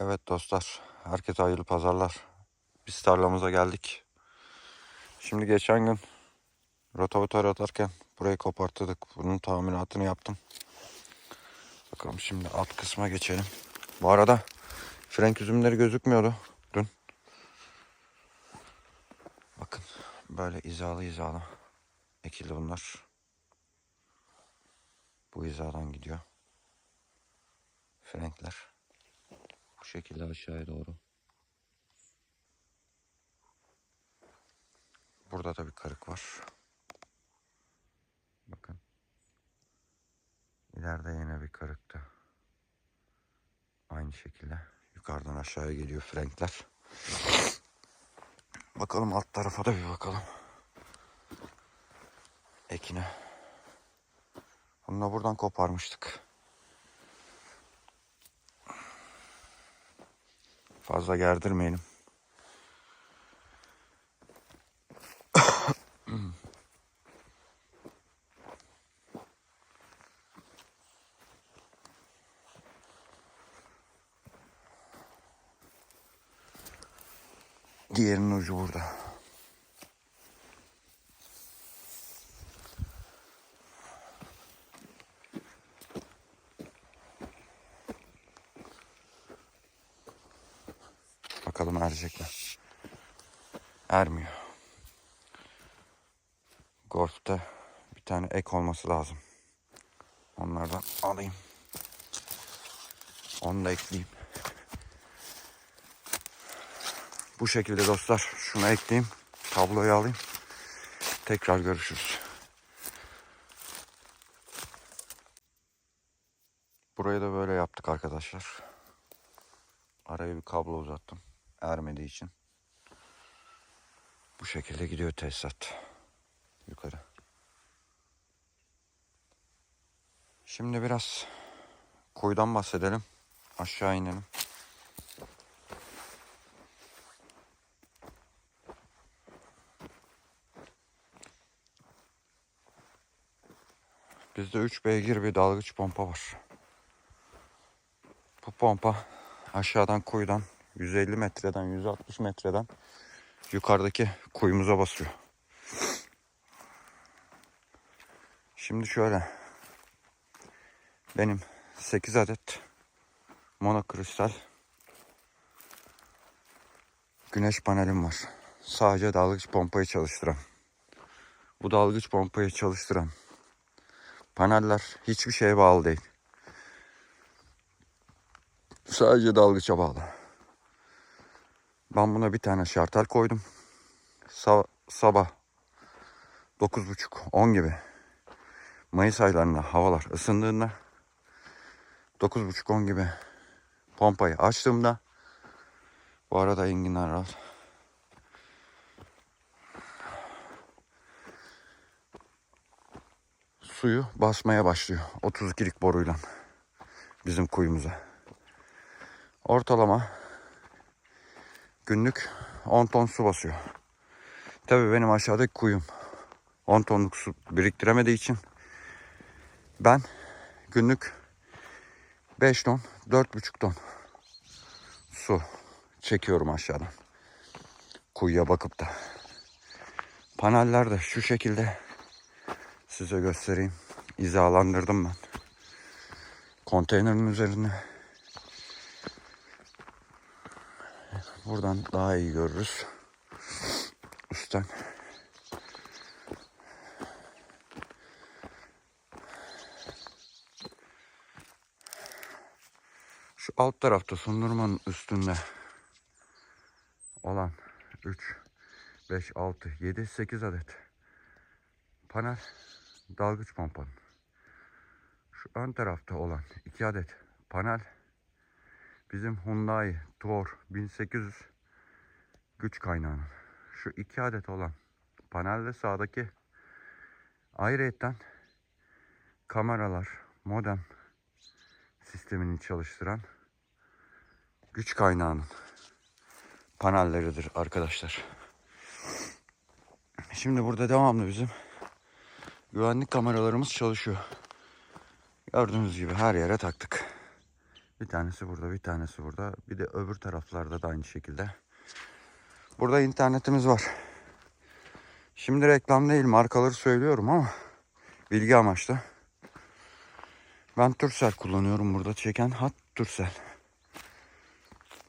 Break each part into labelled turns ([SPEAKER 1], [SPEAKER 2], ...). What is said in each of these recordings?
[SPEAKER 1] Evet dostlar, herkese hayırlı pazarlar. Biz tarlamıza geldik. Şimdi geçen gün rotavatör atarken burayı koparttık. Bunun tamiratını yaptım. Bakalım şimdi alt kısma geçelim. Bu arada frenk üzümleri gözükmüyordu dün. Bakın böyle izalı izalı ekildi bunlar. Bu hizadan gidiyor. Frenkler. Bu şekilde aşağıya doğru. Burada da bir karık var. Bakın. İleride yine bir karıktı. Aynı şekilde. Yukarıdan aşağıya geliyor frenkler. Bakalım alt tarafa da bir bakalım. Ekine. Bunu da buradan koparmıştık. Fazla gerdirmeyelim. Diğerinin ucu burada. Bakalım erecek mi? Ermiyor. Golf'te bir tane ek olması lazım. Onlardan alayım. Onu da ekleyeyim. Bu şekilde dostlar. Şunu ekleyeyim. Tabloyu alayım. Tekrar görüşürüz. Burayı da böyle yaptık arkadaşlar. Araya bir kablo uzattım. Ermediği için. Bu şekilde gidiyor tesisat. Yukarı. Şimdi biraz kuyudan bahsedelim. Aşağı inelim. Bizde 3 beygir bir dalgıç pompa var. Bu pompa aşağıdan kuyudan 150 metreden 160 metreden yukarıdaki kuyumuza basıyor. Şimdi şöyle benim 8 adet monokristal güneş panelim var. Sadece dalgıç pompayı çalıştıran. Bu dalgıç pompayı çalıştıran paneller hiçbir şeye bağlı değil. Sadece dalgıça bağlı. Ben buna bir tane şartel koydum. Sa- sabah 9.30-10 gibi Mayıs aylarında havalar ısındığında 9.30-10 gibi pompayı açtığımda bu arada enginar var. Suyu basmaya başlıyor 32'lik boruyla bizim kuyumuza. Ortalama günlük 10 ton su basıyor. Tabii benim aşağıdaki kuyum 10 tonluk su biriktiremediği için ben günlük 5 ton, 4,5 ton su çekiyorum aşağıdan. Kuyuya bakıp da. Paneller de şu şekilde size göstereyim. İzalandırdım ben. Konteynerin üzerine. Buradan daha iyi görürüz. Üstten. Şu alt tarafta sundurmanın üstünde olan 3, 5, 6, 7, 8 adet panel dalgıç pompanın. Şu ön tarafta olan 2 adet panel bizim Hyundai Tuor 1800 güç kaynağının. Şu 2 adet olan panelde sağdaki ayrıyetten kameralar, modem sistemini çalıştıran güç kaynağının panelleridir arkadaşlar. Şimdi burada devamlı bizim güvenlik kameralarımız çalışıyor. Gördüğünüz gibi her yere taktık. Bir tanesi burada, bir tanesi burada. Bir de öbür taraflarda da aynı şekilde. Burada internetimiz var. Şimdi reklam değil, markaları söylüyorum ama bilgi amaçlı. Ben Turcell kullanıyorum burada. Çeken hat Turcell.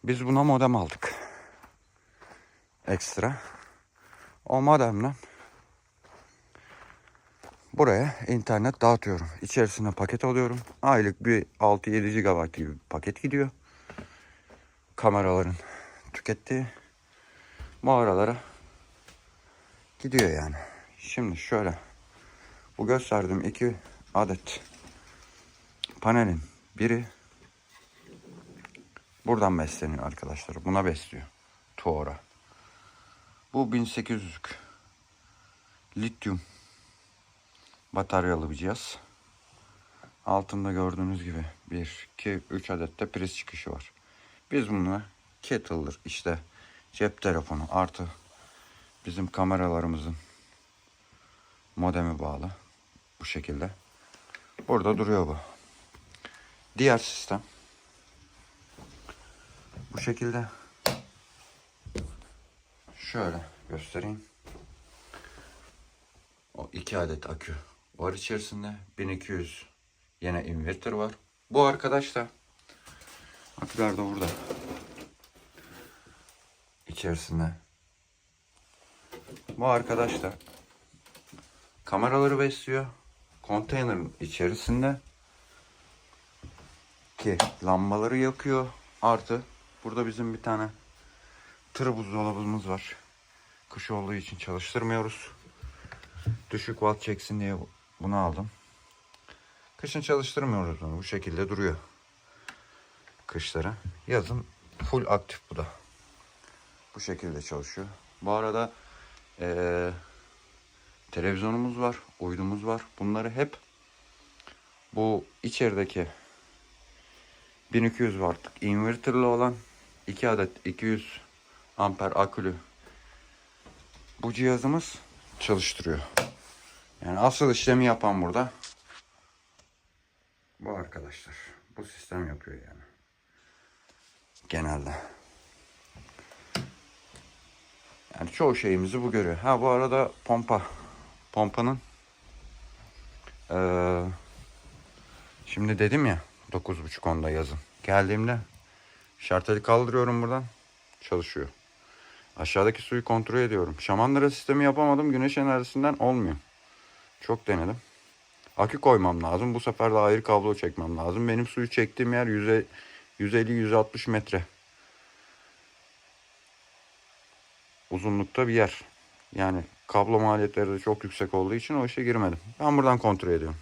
[SPEAKER 1] Biz buna modem aldık. Ekstra. O modemle buraya internet dağıtıyorum. İçerisine paket alıyorum. Aylık bir 6-7 GB gibi bir paket gidiyor. Kameraların tükettiği mağaralara gidiyor yani. Şimdi şöyle bu gösterdiğim iki adet panelin biri buradan besleniyor arkadaşlar. Buna besliyor. Tuora. Bu 1800'lük lityum bataryalı bir cihaz. Altında gördüğünüz gibi 1, 2, 3 adet de priz çıkışı var. Biz bunu kettle'dır işte cep telefonu artı bizim kameralarımızın modemi bağlı. Bu şekilde. Burada duruyor bu. Diğer sistem bu şekilde şöyle göstereyim. O iki adet akü var içerisinde. 1200 yine inverter var. Bu arkadaş da aküler de burada. İçerisinde. Bu arkadaş da kameraları besliyor. Konteynerin içerisinde ki lambaları yakıyor. Artı burada bizim bir tane tır buzdolabımız var. Kış olduğu için çalıştırmıyoruz. Düşük watt çeksin diye bunu aldım. Kışın çalıştırmıyoruz bunu. Bu şekilde duruyor. Kışları. Yazın full aktif bu da. Bu şekilde çalışıyor. Bu arada eee, televizyonumuz var. Uydumuz var. Bunları hep bu içerideki 1200 wattlık inverterli olan 2 adet 200 amper akülü bu cihazımız çalıştırıyor. Yani asıl işlemi yapan burada bu arkadaşlar. Bu sistem yapıyor yani. Genelde. Yani çoğu şeyimizi bu görüyor. Ha bu arada pompa. Pompanın eee, şimdi dedim ya 9.30 onda yazın. Geldiğimde şarteli kaldırıyorum buradan. Çalışıyor. Aşağıdaki suyu kontrol ediyorum. Şamandıra sistemi yapamadım. Güneş enerjisinden olmuyor. Çok denedim. Akü koymam lazım. Bu sefer de ayrı kablo çekmem lazım. Benim suyu çektiğim yer 150-160 metre. Uzunlukta bir yer. Yani kablo maliyetleri de çok yüksek olduğu için o işe girmedim. Ben buradan kontrol ediyorum.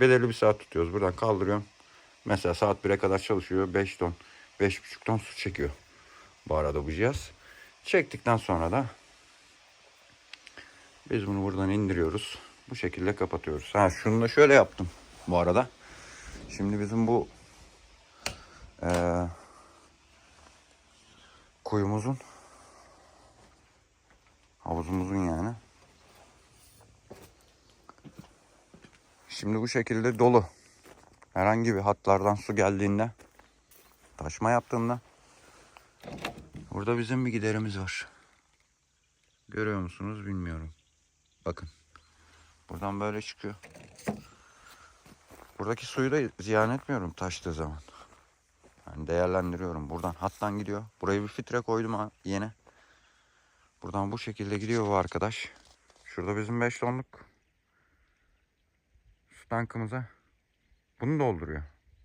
[SPEAKER 1] Belirli bir saat tutuyoruz. Buradan kaldırıyorum. Mesela saat 1'e kadar çalışıyor. 5 ton, 5,5 ton su çekiyor. Bu arada bu cihaz. Çektikten sonra da biz bunu buradan indiriyoruz. Bu şekilde kapatıyoruz. Ha şunu da şöyle yaptım bu arada. Şimdi bizim bu eee, kuyumuzun havuzumuzun yani. Şimdi bu şekilde dolu. Herhangi bir hatlardan su geldiğinde taşma yaptığında burada bizim bir giderimiz var. Görüyor musunuz bilmiyorum. Bakın. Buradan böyle çıkıyor. Buradaki suyu da ziyan etmiyorum taştığı zaman. Yani değerlendiriyorum. Buradan hattan gidiyor. Buraya bir filtre koydum ha yeni. Buradan bu şekilde gidiyor bu arkadaş. Şurada bizim 5 tonluk su tankımıza bunu dolduruyor.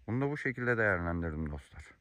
[SPEAKER 1] Bunu da bu şekilde değerlendirdim dostlar.